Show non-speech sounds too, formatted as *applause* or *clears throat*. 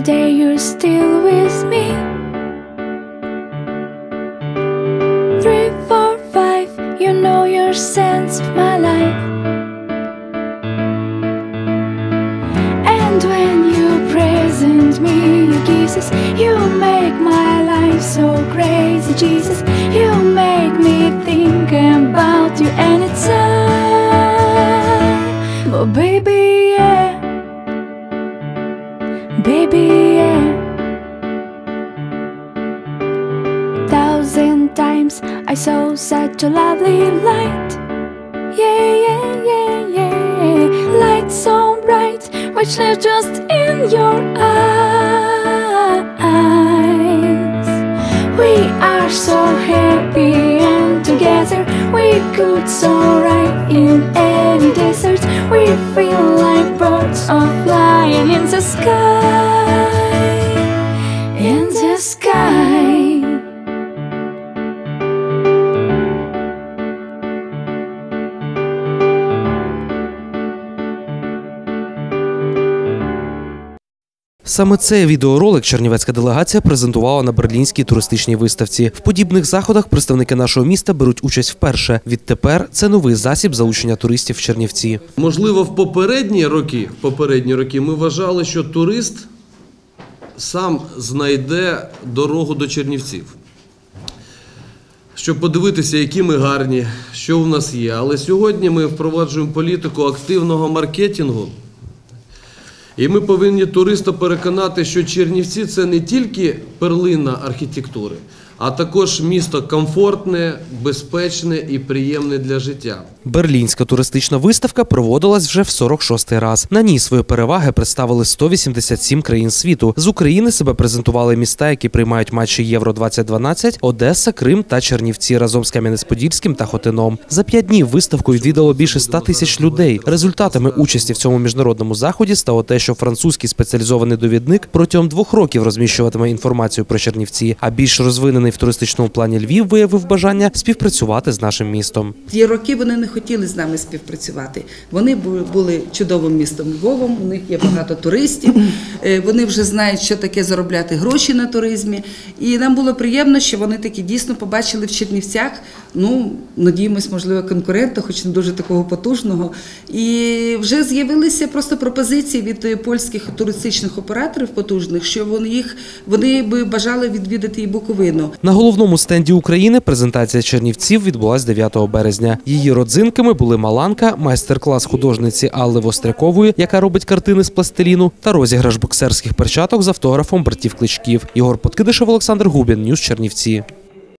today you're still with me. Three, four, five, you know your sense of my life. And when you present me your kisses, you make my life so crazy, Jesus. You make Baby, yeah. Thousand times I saw such a lovely light. Yeah, yeah, yeah, yeah. Light so bright, which lives just in your eyes. We are so happy and together we could so right in any desert. We feel birds are flying in the sky. In the sky. Саме цей відеоролик чернівецька делегація презентувала на берлінській туристичній виставці. В подібних заходах представники нашого міста беруть участь вперше. Відтепер це новий засіб залучення туристів в Чернівці. Можливо, в попередні роки, в попередні роки ми вважали, що турист сам знайде дорогу до Чернівців. Щоб подивитися, які ми гарні, що в нас є. Але сьогодні ми впроваджуємо політику активного маркетингу. І ми повинні туриста переконати, що Чернівці це не тільки перлина архітектури, а також місто комфортне, безпечне і приємне для життя. Берлінська туристична виставка проводилась вже в 46-й раз. На ній свої переваги представили 187 країн світу. З України себе презентували міста, які приймають матчі Євро 2012 Одеса, Крим та Чернівці разом з Кам'янець-Подільським та Хотином. За п'ять днів виставку відвідало більше 100 тисяч людей. Результатами участі в цьому міжнародному заході стало те, що французький спеціалізований довідник протягом двох років розміщуватиме інформацію про Чернівці. А більш розвинений в туристичному плані Львів виявив бажання співпрацювати з нашим містом. Ті роки вони не хотіли з нами співпрацювати. Вони були чудовим містом Львовом, у них є багато туристів. *clears throat* е, Вони вже знають, що таке заробляти гроші на туризмі. І нам було приємно, що вони таки дійсно побачили в Чернівцях. Ну, надіємось, можливо, конкурента, хоч не дуже такого потужного. І вже з'явилися просто пропозиції від польських туристичних операторів потужних, що вони їх вони би бажали відвідати і Буковину. На головному стенді України презентація Чернівців відбулась 9 березня. Її родзинками були Маланка, майстер-клас художниці Алли Вострякової, яка робить картини з пластиліну, та розіграш боксерських перчаток з автографом братів Кличків. Ігор Подкидишев, Олександр Губін, Ньюс Чернівці.